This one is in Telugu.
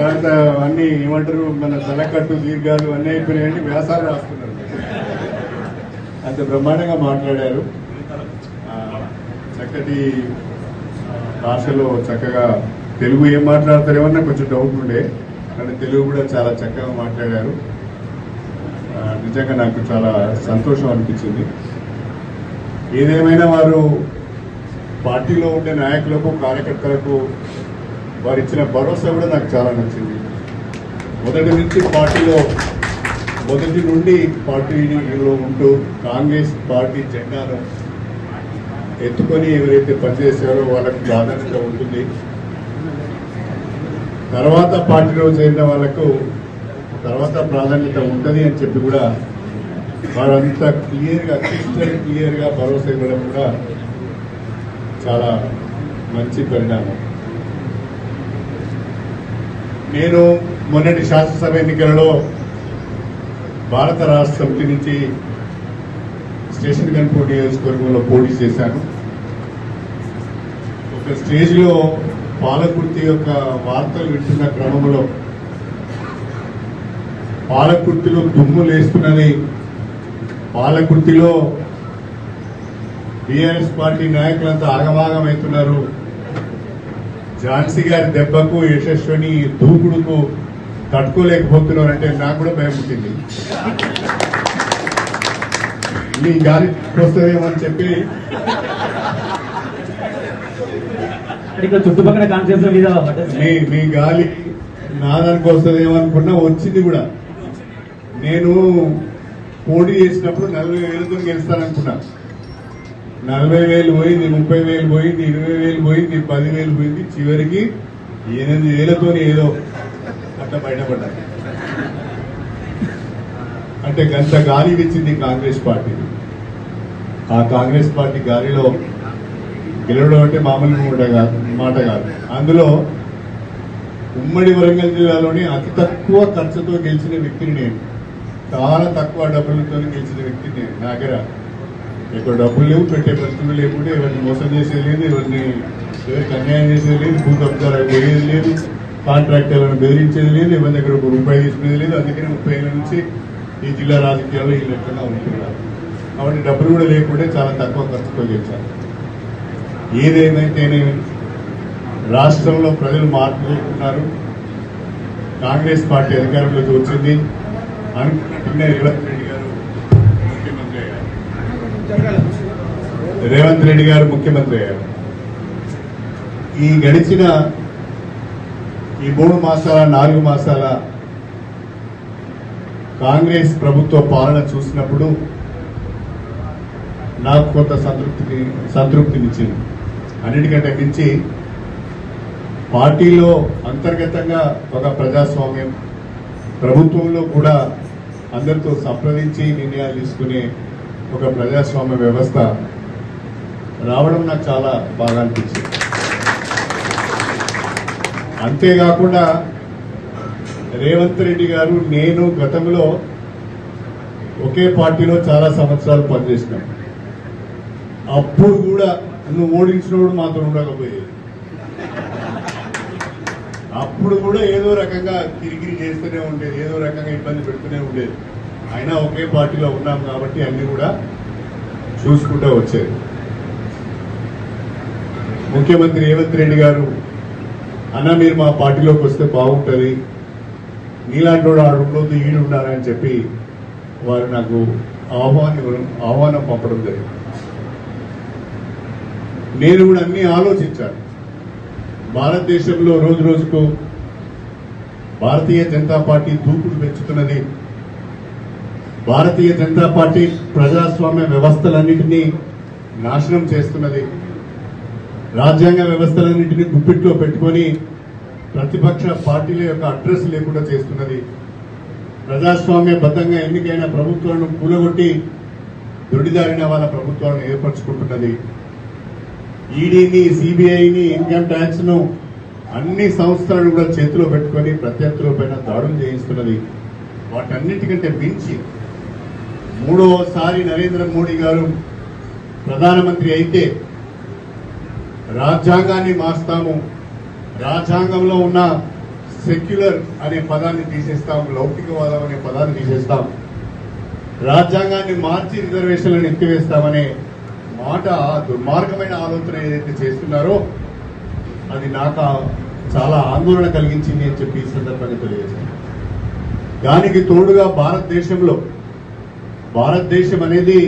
తర్వాత అన్ని ఏమంటారు మన తలకట్టు దీర్ఘాలు అన్నీ అయిపోయినాయండి వ్యాసాలు రాస్తున్నారు. అంత బ్రహ్మాండంగా మాట్లాడారు. చక్కటి భాషలో చక్కగా తెలుగు ఏం మాట్లాడతారేమన్నా కొంచెం డౌట్ ఉండే. కానీ తెలుగు కూడా చాలా చక్కగా మాట్లాడారు. నిజంగా నాకు చాలా సంతోషం అనిపించింది. ఏదేమైనా వారు పార్టీలో ఉండే నాయకులకు కార్యకర్తలకు వారు ఇచ్చిన భరోసా కూడా నాకు చాలా నచ్చింది. మొదటి నుంచి పార్టీలో మొదటి నుండి పార్టీలో ఉంటూ కాంగ్రెస్ పార్టీ జెండాను ఎత్తుకొని ఎవరైతే పనిచేశారో వాళ్ళకు ప్రాధాన్యత ఉంటుంది. తర్వాత పార్టీలో చేరిన వాళ్ళకు తర్వాత ప్రాధాన్యత ఉంటుంది అని చెప్పి కూడా వారంతా క్లియర్గా క్రిస్టల్ క్లియర్గా భరోసా ఇవ్వడం కూడా చాలా మంచి పరిణామం. నేను మొన్నటి శాసనసభ ఎన్నికలలో భారత రాష్ట్ర సమితి నుంచి స్టేషన్ గన్పూర్ నియోజకవర్గంలో పోటీ చేశాను. ఒక స్టేజ్లో పాలకుర్తి యొక్క వార్తలు వింటున్న క్రమంలో పాలకుర్తిలో దుమ్ము లేస్తున్నది పాలకుర్తిలో బీఆర్ఎస్ పార్టీ నాయకులంతా ఆగమాగమవుతున్నారు. ఝాన్సీ గారి దెబ్బకు యశస్విని దూకుడుకు తట్టుకోలేకపోతున్నారు అంటే నాకు కూడా భయం పుట్టింది. మీ గాలి వస్తుందేమో అని చెప్పి చుట్టుపక్కల. మీ మీ గాలి నాదానికి వస్తుందేమో అనుకున్నా వచ్చింది కూడా. నేను పోటీ చేసినప్పుడు నలభై వేలతో గెలుస్తాననుకున్నా. నలభై వేలు పోయింది ముప్పై వేలు పోయింది ఇరవై వేలు పోయింది పదివేలు పోయింది. చివరికి ఎనిమిది వేలతో ఏదో అట్లా బయటపడ్డా అంటే గంత గాలి ఇచ్చింది కాంగ్రెస్ పార్టీ. ఆ కాంగ్రెస్ పార్టీ గాలిలో గెలవడం అంటే మామూలు మాట కాదు మాట కాదు. అందులో ఉమ్మడి వరంగల్ జిల్లాలోని అతి తక్కువ ఖర్చుతో గెలిచిన వ్యక్తిని నేను చాలా తక్కువ డబ్బులతో గెలిచిన వ్యక్తిని నేను నాగరా ఇక్కడ ఎక్కువ డబ్బులు లేవు పెట్టే పరిస్థితులు లేకుంటే ఎవరిని మోసం చేసేది లేదు ఎవరిని ఎవరికి అన్యాయం చేసేది లేదు భూ కబ్జాలకు పోయేది లేదు కాంట్రాక్టర్లను బెదిరించేది లేదు ఎవరి దగ్గర ఒక రూపాయి తీసుకునేది లేదు. అందుకని ముప్పై ఏళ్ళ నుంచి ఈ జిల్లా రాజకీయాల్లో ఈ లెక్కగా ఉంటున్నారు. కాబట్టి డబ్బులు కూడా లేకుండా చాలా తక్కువ ఖర్చుతో చేశారు. ఏదేమైతేనేమి రాష్ట్రంలో ప్రజలు మార్పు కోరుకున్నారు కాంగ్రెస్ పార్టీ అధికారంలోకి వచ్చింది. అనుకుంటున్న ఇరవై రేవంత్ రెడ్డి గారు ముఖ్యమంత్రి అయ్యారు. ఈ గడిచిన ఈ మూడు మాసాల నాలుగు మాసాల కాంగ్రెస్ ప్రభుత్వ పాలన చూసినప్పుడు నాకు కొంత సంతృప్తిని సంతృప్తినిచ్చింది అన్నిటికంటే మించి పార్టీలో అంతర్గతంగా ఒక ప్రజాస్వామ్యం ప్రభుత్వంలో కూడా అందరితో సంప్రదించి నిర్ణయాలు తీసుకునే ఒక ప్రజాస్వామ్య వ్యవస్థ రావడం నాకు చాలా బాగా అనిపించింది. అంతేకాకుండా రేవంత్ రెడ్డి గారు నేను గతంలో ఒకే పార్టీలో చాలా సంవత్సరాలు పనిచేసినాం. అప్పుడు కూడా నువ్వు ఓడించినోడు మాతో ఉండకపోయేది. అప్పుడు కూడా ఏదో రకంగా కిరికిరి చేస్తూనే ఉండేది ఏదో రకంగా ఇబ్బంది పెడుతూనే ఉండేది. అయినా ఒకే పార్టీలో ఉన్నాం కాబట్టి అన్ని కూడా చూసుకుంటూ వచ్చేది. ముఖ్యమంత్రి రేవంత్ రెడ్డి గారు అన్న మీరు మా పార్టీలోకి వస్తే బాగుంటుంది. నీలాంటి వాడు ఆడు ఉండొద్దు ఈడు ఉండాలని చెప్పి వారు నాకు ఆహ్వానం ఆహ్వానం పంపడం జరిగింది. నేను కూడా అన్ని ఆలోచించాను. భారతదేశంలో రోజు రోజుకు భారతీయ జనతా పార్టీ దూకుడు పెంచుతున్నది. భారతీయ జనతా పార్టీ ప్రజాస్వామ్య వ్యవస్థలన్నింటినీ నాశనం చేస్తున్నది. రాజ్యాంగ వ్యవస్థలన్నింటినీ గుప్పిట్లో పెట్టుకొని ప్రతిపక్ష పార్టీల యొక్క అడ్రస్ లేకుండా చేస్తున్నది. ప్రజాస్వామ్యబద్ధంగా ఎన్నికైన ప్రభుత్వాలను కూలగొట్టి దొడిదారిన వాళ్ళ ప్రభుత్వాలను ఏర్పరచుకుంటున్నది. ఈడీని సిబిఐని ఇన్కమ్ ట్యాక్స్ను అన్ని సంస్థలను కూడా చేతిలో పెట్టుకొని ప్రత్యర్థుల పైన దాడులు చేయిస్తున్నది. వాటన్నిటికంటే మించి మూడవసారి నరేంద్ర మోడీ గారు ప్రధానమంత్రి అయితే రాజ్యాంగాన్ని మార్స్తాము రాజ్యాంగంలో ఉన్న సెక్యులర్ అనే పదాన్ని తీసేస్తాం లౌకికవాదం అనే పదాన్ని తీసేస్తాం రాజ్యాంగాన్ని మార్చి రిజర్వేషన్లను ఎత్తివేస్తామనే మాట దుర్మార్గమైన ఆలోచన ఏదైతే చేస్తున్నారో అది నాకు చాలా ఆందోళన కలిగించింది అని చెప్పి ఈ సందర్భాన్ని తెలియజేస్తాను. దానికి తోడుగా భారతదేశంలో భారతదేశం అనేది